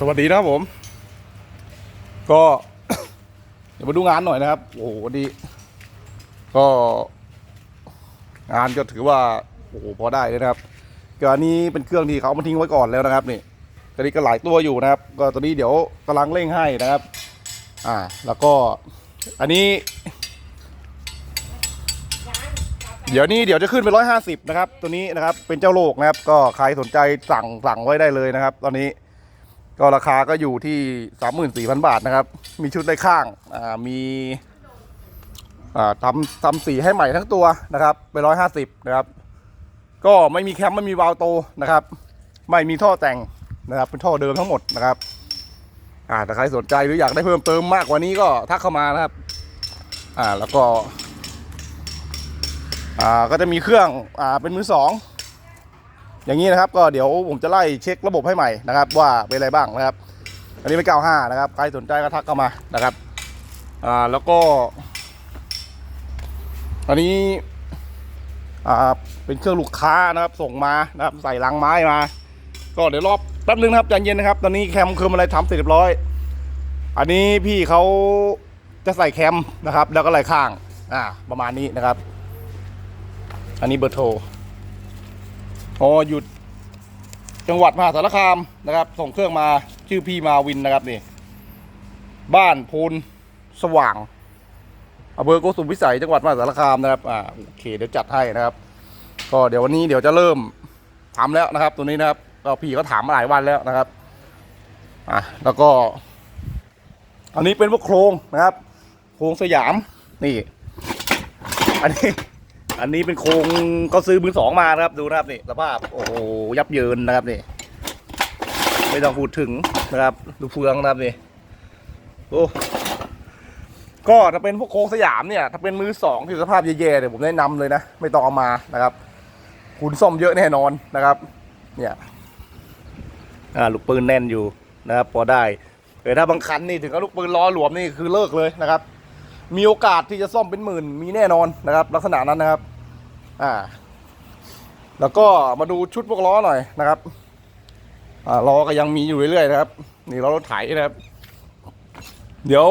สวัสดีนะครับผม ก็ เดี๋ยวมาดูงานหน่อยนะครับ โอ้โหวันนี้ก็ งานก็ถือว่าโอ้โหพอได้เลยนะครับก็อันนี้เป็นเครื่องที่เขามาทิ้งไว้ก่อนแล้วนะครับ นี่ตอนนี้ก็หลายตัวอยู่นะครับ ก็ตอนนี้เดี๋ยวกำลังเร่งให้นะครับ อ่า แล้วก็อันนี้ เดี๋ยวนี้เดี๋ยวจะขึ้นไปร้อยห้าสิบนะครับ ตัวนี้นะครับเป็นเจ้าโลกนะครับ ก็ใครสนใจสั่งสั่งไว้ได้เลยนะครับ ตอนนี้ ก็ราคาก็อยู่ที่สามหมื่นสี่พันบาทนะครับ มีชุดได้ข้างอ่ามีอ่าทำทำสีให้ใหม่ทั้งตัวนะครับไปร้อยห้าสิบนะครับ ก็ไม่มีแคมไม่มีวาล์วโตนะครับ ไม่มีท่อแต่งนะครับเป็นท่อเดิมทั้งหมดนะครับอ่าถ้าใครสนใจหรืออยากได้เพิ่มเติมมากกว่านี้ก็ทักเข้ามานะครับอ่าแล้วก็อ่าก็จะมีเครื่องอ่าเป็นมือสอง อย่างนี้นะครับก็เดี๋ยวผมจะไล่เช็คระบบให้ใหม่นะครับว่าเป็นอะไรบ้างนะครับ อันนี้เป็น95นะครับใครสนใจก็ทักเข้ามานะครับอ่าแล้วก็อันนี้อ่าเป็นเครื่องลูกค้านะครับส่งมานะครับใส่ลังไม้มา ก็เดี๋ยวรอบแป๊บนึงนะครับใจเย็นนะครับตอนนี้แคมคืออะไรทำเสร็จเรียบร้อย อันนี้พี่เขาจะใส่แคมนะครับ แล้วก็ไหลข้างอ่าประมาณนี้นะครับ อันนี้เบอร์โทร อ๋อหยุดจังหวัดมหาสารคามนะครับ ส่งเครื่องมาชื่อพี่มาวินนะครับนี่ บ้านพูนสว่างอำเภอโกสุมพิสัยจังหวัดมหาสารคามนะครับอ่าโอเคเดี๋ยวจัดให้นะครับ ก็เดี๋ยววันนี้เดี๋ยวจะเริ่มทำแล้วนะครับ ตัวนี้นะครับก็พี่เขาถามมาหลายวันแล้วนะครับอะแล้วก็ อันนี้เป็นพวกโครงนะครับ โครงสยามนี่ อันนี้ อันนี้เป็นโครงก็ซื้อมือสองมานะครับดูนะครับนี่สภาพโอ้โหยับเยินนะครับนี่ไม่ต้องพูดถึงนะครับ ดูเฟืองนะครับนี่โอ้ก็ถ้าเป็นพวกโครงสยามเนี่ยถ้าเป็นมือสองที่สภาพแย่ๆเนี่ยผมแนะนำเลยนะไม่ต้องเอามานะครับขุนซ่อมเยอะแน่นอนนะครับ เนี่ยอ่าลูกปืนแน่นอยู่นะครับ พอได้แต่ถ้าบางคันนี่ถึงกับลูกปืนล้อหลวมนี่คือเลิกเลยนะครับ มีโอกาสที่จะซ่อมเป็นหมื่น มีแน่นอนนะครับ ลักษณะนั้นนะครับ อ่า แล้วก็มาดูชุดพวกล้อหน่อยนะครับ อ่าล้อก็ยังมีอยู่เรื่อยๆนะครับ นี่ล้อรถไถนะครับ เดี๋ยว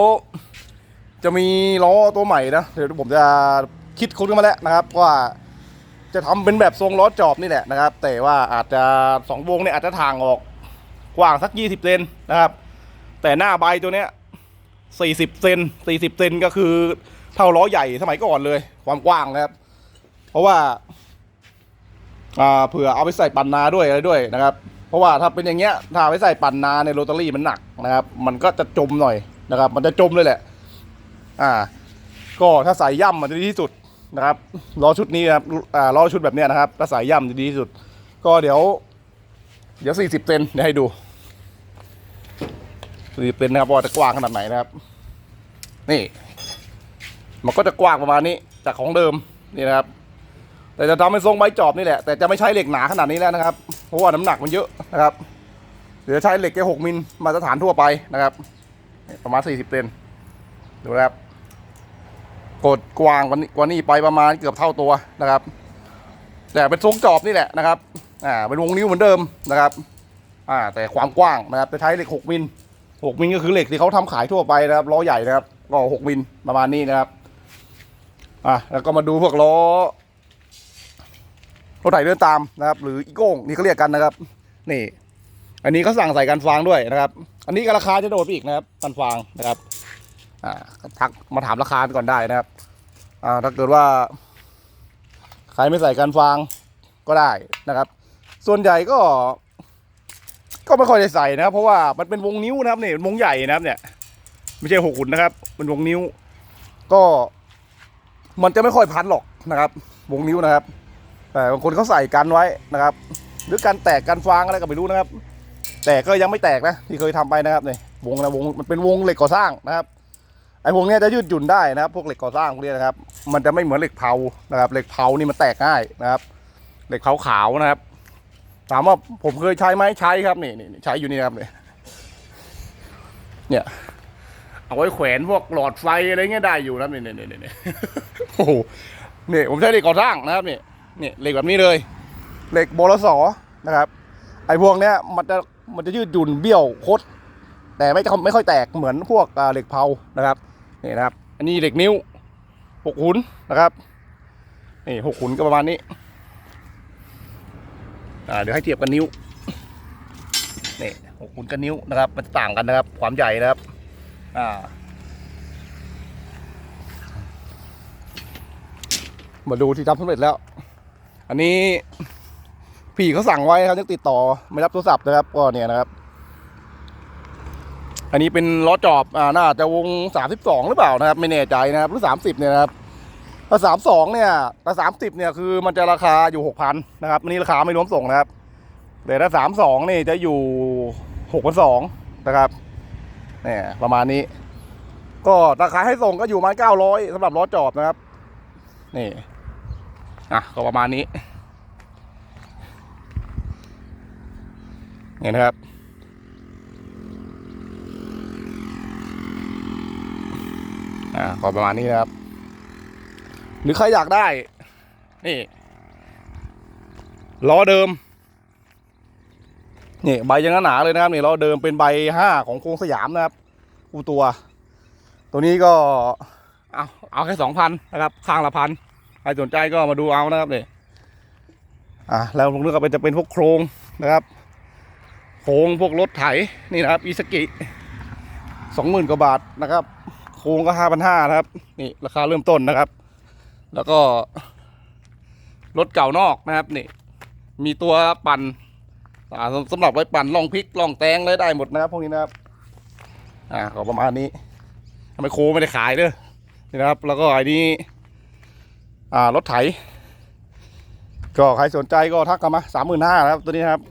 จะมีล้อตัวใหม่นะ เดี๋ยวผมจะคิดค้นขึ้นมาแล้วนะครับว่าจะทำเป็นแบบทรงล้อจอบนี่แหละนะครับ แต่ว่าอาจจะสองวงเนี่ยอาจจะทางออกกว้างสักยี่สิบเซนนะครับ แต่หน้าใบตัวเนี้ย สี่สิบเซนสี่สิบเซนก็คือเท่าล้อใหญ่สมัยก่อนเลย ความกว้างนะครับ เพราะว่าอ่าเผื่อเอาไปใส่ปั่นนาด้วยอะไรด้วยนะครับ เพราะว่าถ้าเป็นอย่างเงี้ยถ้าเอาไปใส่ปั่นนาในโรตารี่มันหนักนะครับ มันก็จะจมหน่อยนะครับ มันจะจมเลยแหละ อ่า ก็ถ้าใส่ย่ำมันจะดีที่สุดนะครับล้อชุดนี้นะครับอ่าล้อชุดแบบเนี้ยนะครับถ้าใส่ย่ำจะดีที่สุด ก็เดี๋ยว เดี๋ยวสี่สิบเซนเดี๋ยวให้ดู สี่เป็นนะครับว่าจะกว้างขนาดไหนนะครับ นี่ มันก็จะกว้างประมาณนี้จากของเดิมนี่นะครับ แต่จะทำเป็นทรงใบจอบนี่แหละแต่จะไม่ใช้เหล็กหนาขนาดนี้แล้วนะครับ เพราะว่าน้ำหนักมันเยอะนะครับเดี๋ยวใช้เหล็กแค่หกมิลมาตรฐานทั่วไปนะครับประมาณสี่สิบเซนดูนะครับกดกว้างกว่านี้ไปประมาณเกือบเท่าตัวนะครับ แต่เป็นทรงจอบนี่แหละนะครับอ่าเป็นวงนิ้วเหมือนเดิมนะครับอ่าแต่ความกว้างนะครับจะใช้เหล็กหกมิล หกมิลก็คือเหล็กที่เขาทำขายทั่วไปนะครับล้อใหญ่นะครับ ก็หกมิลประมาณนี้นะครับอะแล้วก็มาดูพวกล้อรถไถเดินตามนะครับ หรืออีโก้งนี่เขาเรียกกันนะครับ นี่ อันนี้เขาสั่งใส่กันฟางด้วยนะครับ อันนี้ก็ราคาจะโดดไปอีกนะครับกันฟางนะครับอ่าทักมาถามราคาก่อนได้นะครับอ่าถ้าเกิดว่าใครไม่ใส่กันฟางก็ได้นะครับ ส่วนใหญ่ก็ ไม่ค่อยได้ใส่นะครับ เพราะว่ามันเป็นวงนิ้วนะครับเนี่ยวงใหญ่นะครับ เนี่ย ไม่ใช่หกหุ่นนะครับเป็นวงนิ้ว ก็ มันจะไม่ค่อยพันหรอกนะครับ วงนิ้วนะครับแต่บางคนเขาใส่กันไว้นะครับ หรือการแตกกันฟางอะไรก็ไม่รู้นะครับ แต่ก็ยังไม่แตกนะที่เคยทำไปนะครับเนี่ยวงนะวงมันเป็นวงเหล็กก่อสร้างนะครับไอ้วงเนี้ยจะยืดหยุ่นได้นะครับ พวกเหล็กก่อสร้างพวกนี้นะครับ มันจะไม่เหมือนเหล็กเผานะครับ เหล็กเผานี่มันแตกง่ายนะครับ เหล็กเผาขาวนะครับ ถามว่าผมเคยใช้ไหมใช้ครับนี่นี่ใช้อยู่นี่ครับเนี่ยเนี่ยเอาไว้แขวนพวกหลอดไฟอะไรเงี้ยได้อยู่นะนี่นี่นี่นี่โอ้โหนี่ผมใช้เหล็กก่อสร้างนะครับนี่นี่เหล็กแบบนี้เลย เหล็กโบลสอนะครับ ไอ้พวกเนี้ยมันจะมันจะยืดหยุ่นเบี้ยวคดแต่ไม่ไม่ค่อยแตกเหมือนพวกเหล็กเผานะครับนี่นะครับ อันนี้เหล็กนิ้วหกหุนนะครับนี่หกหุนก็ประมาณนี้ เดี๋ยวให้เทียบกันนิ้วนี่หกหุนกับนิ้วนะครับ มันจะต่างกันนะครับ ความใหญ่นะครับ อ่า มาดูที่ทำสำเร็จแล้ว อันนี้พี่เขาสั่งไว้ครับยังติดต่อไม่รับโทรศัพท์นะครับก็เนี่ยนะครับ อันนี้เป็นล้อจอบอ่าน่าจะวงสามสิบสองหรือเปล่านะครับ ไม่แน่ใจนะครับหรือสามสิบเนี่ยนะครับ ถ้าสามสองเนี่ยถ้าสามสิบเนี่ยคือมันจะราคาอยู่หกพันนะครับอันนี้ราคาไม่รวมส่งนะครับแต่ถ้าสามสองนี่จะอยู่หกพันสองนะครับเนี่ยประมาณนี้ ก็ราคาให้ส่งก็อยู่มาเก้าร้อยสำหรับล้อจอบนะครับ นี่อะก็ประมาณนี้เนี่ยนะครับอ่าก็ประมาณนี้นะครับ หรือใครอยากได้ นี่ล้อเดิม นี่ใบยังหนาเลยนะครับนี่ล้อเดิมเป็นใบห้าของโครงสยามนะครับอูตัว ตัวนี้ก็ เอาเอาแค่สองพันนะครับข้างละพันใครสนใจก็มาดูเอานะครับนี่อะแล้วลงเรื่องก็เป็นจะเป็นพวกโครงนะครับ โครงพวกรถไถนี่นะครับอิสกิสองหมื่นกว่าบาทนะครับ โครงก็ห้าพันห้านะครับ นี่ราคาเริ่มต้นนะครับ แล้วก็รถเก่านอกนะครับนี่ มีตัวปั่นอ่าสำหรับไว้ปั่นล่องพริกล่องแตงเลยได้หมดนะครับพวกนี้นะครับ อ่าก็ประมาณนี้ทำไมโคไม่ได้ขายเลยนี่นะครับ แล้วก็ไอ้นี้อ่ารถไถ ก็ใครสนใจก็ทักกันมาสามหมื่นห้านะครับตัวนี้นะครับ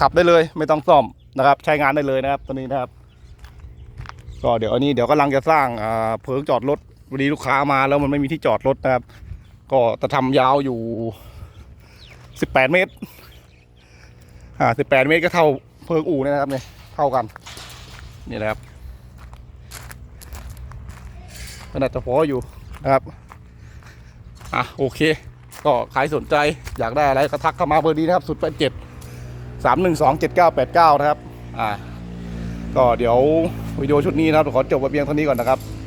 ขับได้เลยไม่ต้องซ่อมนะครับ ใช้งานได้เลยนะครับตัวนี้นะครับ ก็เดี๋ยวอันนี้เดี๋ยวกำลังจะสร้างอ่าเพิงจอดรถ วันนี้ลูกค้ามาแล้วมันไม่มีที่จอดรถนะครับ ก็จะทำยาวอยู่สิบแปดเมตร อ่าสิบแปดเมตรก็เท่าเพิงอู่นะครับเนี่ยเท่ากัน นี่นะครับขนาดจะพออยู่นะครับ อะโอเค ก็ใครสนใจอยากได้อะไรก็ทักเข้ามาเบอร์นี้นะครับสุดแปดเจ็ดสามหนึ่งสองเจ็ดเก้าแปดเก้านะครับ อ่า ก็เดี๋ยววิดีโอชุดนี้นะครับขอจบไว้เพียงเท่านี้ก่อนนะครับ